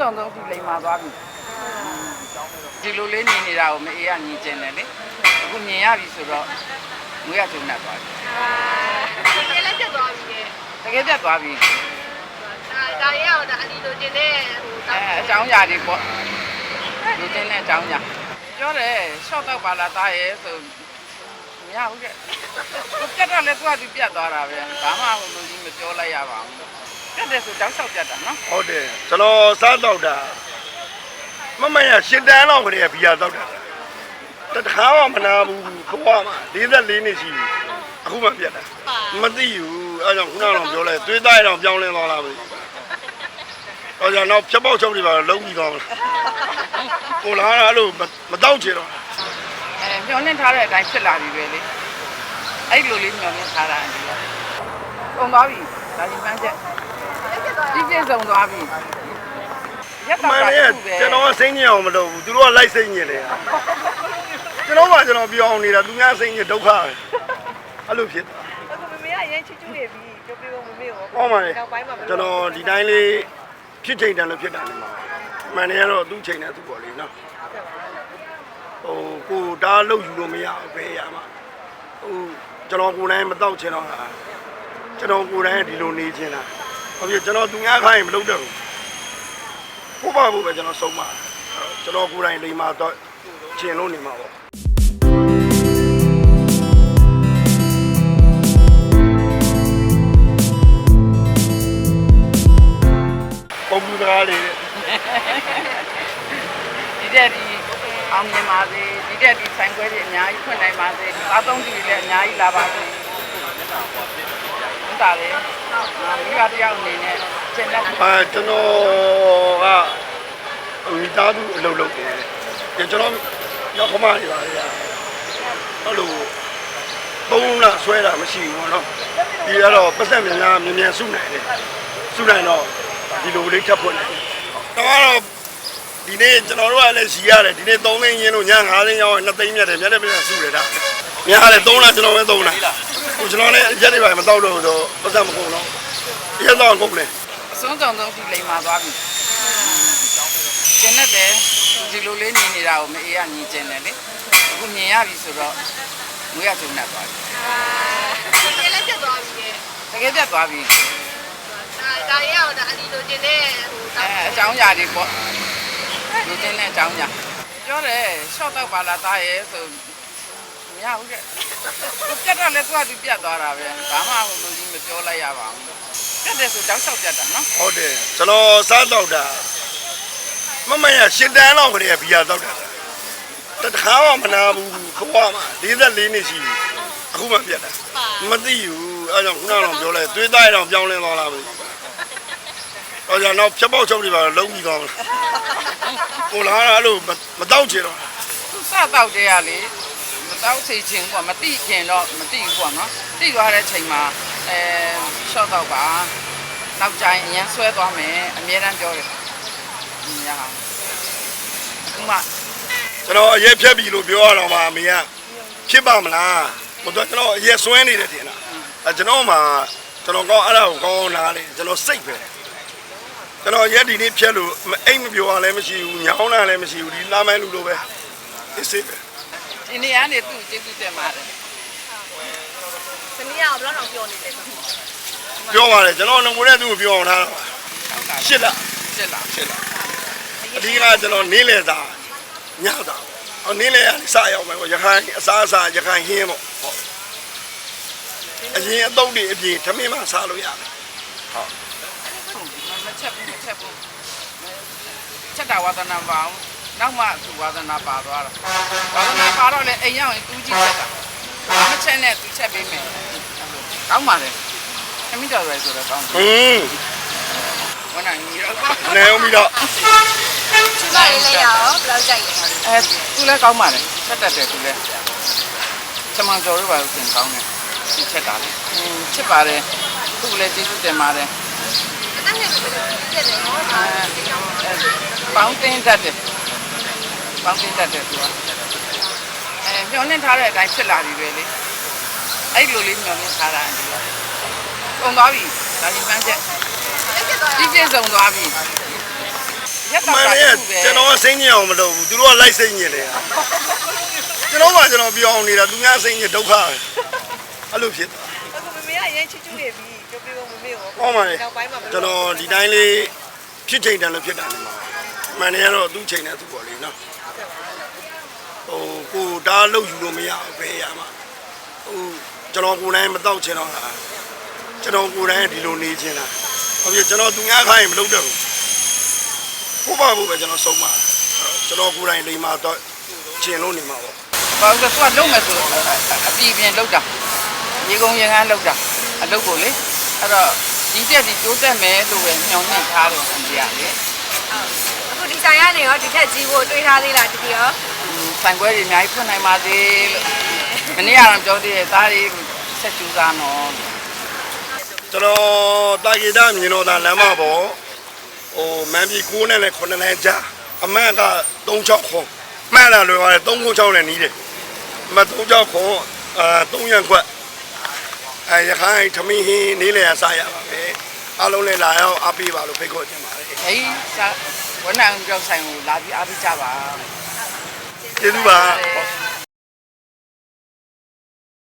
ဆုံးဆုံးဆုံးဒီလိမ်မာသွားပြီဒီလိုလေးနေနေတာကိုမအေးကညီကျင်တယ်လေအခုမြင်ရပြီဆိုတော့ငွေရကျုံနဲ့သွားပြီအာဒီလည်းပြတ်သွားပြီလေတကယ်ပြတ်သွားပြီဒါဒါရအောင်ဒါအလီလိုချင်တဲ့ဟိုအဲအကြောင်းຢာတွေပေါ့လူချင်းတဲ့အကြောင်းຢာပြောတယ်ရှော့တော့ပါလားသားရဲ့ဆိုမရဘူးတဲ့သူပြတ်တော့လဲသူကသူပြတ်သွားတာပဲဘာမှဟိုလူကြီးမပြောလိုက်ရပါဘူး ပြတ်တယ်ဆိုတောက်လျှောက်ပြတ်တာနော်ဟုတ်တယ်ကျွန်တော်စားတော့တာမမရရှစ်တန်းလောက်ခရေဘီယာတော့တာတခါမှမနာဘူးခွာမှာ44နှစ်ရှိပြီအခုမှပြတ်တာမသိဘူးအဲကြောင့်ခုနကတော့ပြောလဲသွေးသားရအောင်ပြောင်းလဲသွားလာပြီတော့ကျွန်တော်ဖြတ်ပေါက်ချုပ်တွေပါလုံးပြီးသွားမလားကိုလာအဲ့လိုမတော့ချင်တော့အဲမျောနှင်းထားတဲ့အတိုင်းဖြစ်လာပြီပဲလေအဲ့လိုလေးမျောနှင်းထားတာအန်ဒီကပုံသွားပြီဒါဒီပန်းချက် ပြည့်ပြည့်စုံသွားပြီရက်မှတော့န်တာတယ်တစ်ခုပဲကျွန်တော်ကစိတ်ညစ်အောင်မလုပ်ဘူးသူတို့ကလိုက်စိတ်ညစ်တယ်ကျွန်တော်ကကျွန်တော်ပြောအောင်နေတာသူများစိတ်ညစ်ဒုက္ခပဲအဲ့လိုဖြစ်တာအခုမမေကရမ်းချစ်ချူနေပြီပြောပြဖို့မမေရောဟောပါလေနောက်ပိုင်းမှာကျွန်တော်ဒီတိုင်းလေးဖြစ်ချိန်တန်လို့ဖြစ်တာနေမှာမှန်တယ်ကတော့သူ့ချိန်နဲ့သူ့ပေါ်လေနော်ဟိုကိုဒါလှုပ်ယူလို့မရဘူးပဲရမှာဟိုကျွန်တော်ကိုယ်တိုင်မတော့ချင်တော့တာကျွန်တော်ကိုယ်တိုင်ဒီလိုနေချင်တာ ဟုတ်ပြီကျွန်တော်သူများခိုင်းရင်မလုပ်တော့ဘူးဘုရားဘုပဲကျွန်တော်ဆုံးပါကျွန်တော်ကိုယ်တိုင်လိမ္မာတော့ချင်လို့နေမှာပေါ့ပုံပြကားလေးဒီတက်ဒီအောင်မြင်ပါစေဒီတက်ဒီဆိုင်ခွဲတွေအများကြီးဖွင့်နိုင်ပါစေဒီသားသုံးသူတွေလည်းအများကြီးလာပါစေ ဟုတ်တာလေမိဘတယောက်အနေနဲ့ကျင်တဲ့အဲကျွန်တော်ကမိသားစုအလုပ်လုပ်တယ်။ကျွန်တော်ရောက်ခမနေပါလေ။အဲ့လိုသုံးလဆွဲတာမရှိဘူးပေါ့နော်။ဒီကတော့ပတ်သက်မြန်များမြန်မြန်စုနိုင်တယ်။စုနိုင်တော့ဒီလိုလေးချက်ဖွင့်တယ်။တော့ကတော့ဒီနေ့ကျွန်တော်တို့ကလည်းရှိရတယ်ဒီနေ့3သိန်းရင်းလို့ည9သိန်းရောက်ရင်2သိန်းမြတ်တယ်မြတ်တယ်ပြန်စုတယ်ဒါ။များတယ်3လကျွန်တော်ပဲ3လ။ဟို ကျွန်တော်လည်းရက်တွေပါမတော့လို့ဆိုပတ်သက်မကုန်တော့။ရက်တော့ကုန်တယ်အဆုံးစုံဆုံးဒီလိမ်မာသွားပြီကျင်တဲ့ဒီလိုလေးနေနေတာကိုမအေးကညီကျင်တယ်လေအခုမြင်ရပြီဆိုတော့ငွေရကျုံနဲ့သွားပြီအာဒီလည်းပြတ်သွားပြီလေတကယ်ပြတ်သွားပြီဒါဒါရအောင်ဒါအလီလိုချင်တဲ့ဟိုအဲအကြောင်းຢာတွေပေါ့လူချင်းတဲ့အကြောင်းຢာပြောတယ်ရှော့တော့ပါလားသားရဲ့ဆိုမရဘူးတဲ့သူ ပြတ်တော့လဲသူကသူပြတ်သွားတာပဲဘာမှဟိုလူကြီးမပြောလိုက်ရပါဘူးပြတ်တယ်ဆိုတောက်လျှောက်ပြတ်တာနော်ဟုတ်တယ်ကျွန်တော်စားတော့တာမမရရှစ်တန်းလောက်ခရေဘီယာတော့တာတခါမှမနာဘူးခွာမှာ44နှစ်ရှိပြီအခုမှပြတ်တာမသိဘူးအဲကြောင့်ခုနကတော့ပြောလဲသွေးသားရအောင်ပြောင်းလဲသွားလာပြီတော့ကျွန်တော်ဖြတ်ပေါက်ချုပ်တွေပါလုံးပြီးသွားမလားကိုလာအဲ့လိုမတော့ချင်တော့သူစတော့တဲ့ကလေမ တော့စိတ်ချင်းကွာမတိခင်တော့မတိဘူးကွာနော်တိသွားတဲ့ချိန်မှာအဲရှော့တော့ပါနောက်ကြရင်အရင်ဆွဲသွားမယ်အများတန်းပြောတယ်ညဟာဥမာကျွန်တော်အရက်ဖြတ်ပြီလို့ပြောရတော့မှအမေကဖြစ်ပါမလားဟိုတော့ကျွန်တော်အရက်ဆွဲနေတယ်ထင်တာအဲကျွန်တော်မှကျွန်တော်ကောင်းအဲ့ဒါကိုကောင်းနားတယ်ကျွန်တော်စိတ်ပဲကျွန်တော်ရက်ဒီနေ့ဖြတ်လို့အိမ်မပြောရလည်းမရှိဘူးညောင်းတာလည်းမရှိဘူးဒီလာမဲလူလိုပဲအစ်စေးပဲ ဒီနေရာနေသူ့ကျေးဇူးတင်ပါတယ်စနီးအောင်ဘယ်တော့ပြောနေလဲပြောပါတယ်ကျွန်တော်ငကိုတဲ့သူကိုပြောအောင်ထားတော့ဟုတ်တာရှစ်လားရှစ်လားရှစ်လားအဒီကကျွန်တော်နေလေသားညတာအော်နေလေရစရောက်မယ်ပေါ့ရခိုင်အစားအစာရခိုင်ဟင်းပေါ့ဟုတ်အရင်အတုပ်တွေအပြင်ထမင်းမှစားလို့ရတယ်မချက်ဘူးမချက်ဘူးချက်တာဝါသနာပါအောင် နောက်မှသူဝါသနာပါသွားတာဝါသနာပါတော့လေအိမ်ရောက်ရင်တူးကြည့်ချက်တာမချက်နဲ့သူချက်ပေးမယ်ကောင်းပါလေခမင်းတော်ရဲဆိုတော့ကောင်းတယ်ဟင်းဝနာညီတော့နေအောင်ပြီးတော့ချစ်ပါလေလေရောဘယ်လောက်ကြိုက်လဲအဲသူလည်းကောင်းပါလေချက်တတ်တယ်သူလည်းချမန်ကျော်တို့ပါလို့ပြင်ကောင်းတယ်သူချက်တာလေချစ်ပါတယ်သူလည်းကျေးဇူးတင်ပါတယ်အတန်းနဲ့ပြည့်တယ်နော်ဒါဒီကြောင့်ပေါင်းတင်းတတ်တယ် ပေါင်းတင်းတတ်တယ်သူကအဲညှော်နှင်းထားတဲ့အတိုင်းဖြစ်လာပြီပဲလေအဲ့လိုလေးညှော်နှင်းထားတာဒီကပုံသွားပြီဒါရင်ပန်းချက်ပြတ်သွားဒီပြည့်စုံသွားပြီရရက်မှတော့န်တာတယ်တစ်ခုပဲကျွန်တော်ကစိတ်ညစ်အောင်မလုပ်ဘူးသူတို့ကလိုက်စိတ်ညစ်တယ်ကျွန်တော်ကကျွန်တော်ပြောအောင်နေတာသူများစိတ်ညစ်ဒုက္ခပဲအဲ့လိုဖြစ်သွားအခုမမေကရမ်းချစ်ချူနေပြီပြောပြဖို့မမေရောဟောပါလေနောက်ပိုင်းမှာကျွန်တော်ဒီတိုင်းလေးဖြစ်ချိန်တန်လို့ဖြစ်တာနေ မှာမှန်တယ်ကတော့သူ့ချိန်နဲ့သူ့ပေါ်လေးနော်ဟိုကိုဒါလောက်ယူလို့မရဘူးပဲရမှာဟိုကျွန်တော်ကိုယ်တိုင်မတော့ချင်တော့တာကျွန်တော်ကိုယ်တိုင်ဒီလိုနေချင်တာဘာဖြစ်ကျွန်တော်သူများခိုင်းမလုပ်တော့ဘူးကိုပါဘူးပဲကျွန်တော်ဆုံးပါကျွန်တော်ကိုယ်တိုင်လိမ္မာတော့ကျင်လို့နေမှာပေါ့ဘာလို့လဲသူကလုံးမယ်ဆိုအပြည်ပြင်လောက်တာရေကုန်ရေငန်းလောက်တာအလုပ်ကိုလေအဲ့တော့ဒီတက်ဒီတိုးတက်မယ်လို့ပဲညှောင်းနေထားတယ်အန်ဒီကလေအခုဒီ ဆိုင်ကနေရောဒီထက်ကြီးဖို့တွေးထားသေးလားတတိရောဆိုင်ခွဲတွေအများကြီးဖွင့်နိုင်ပါသေးလို့မနေ့ကတော့ပြောသေးတယ်သားလေးဆက်ကျူးစားနော်ကျွန်တော်တာဂီတာမြင်တော့တာလမ်းမပေါ်ဟိုမန်ပြည်9နဲ့နဲ့9နဲ့ကြာအမက်က36ခွန်မှန်လားလွယ်ပါတယ်396နဲ့နီးတယ်အမ36ခွန်အာ3ရံခွက်အဲရခိုင်ထမင်းဟင်းနေလေရစားရပါပဲအားလုံးလည်းလာရောက်အားပေးပါလို့ဖိတ်ခေါ်ချင်ပါတယ်အေးစား ဝန်ထမ်းကြောက်ဆိုင်ကိုလာပြီးအားပေးကြပါကျေးဇူးပါဟုတ်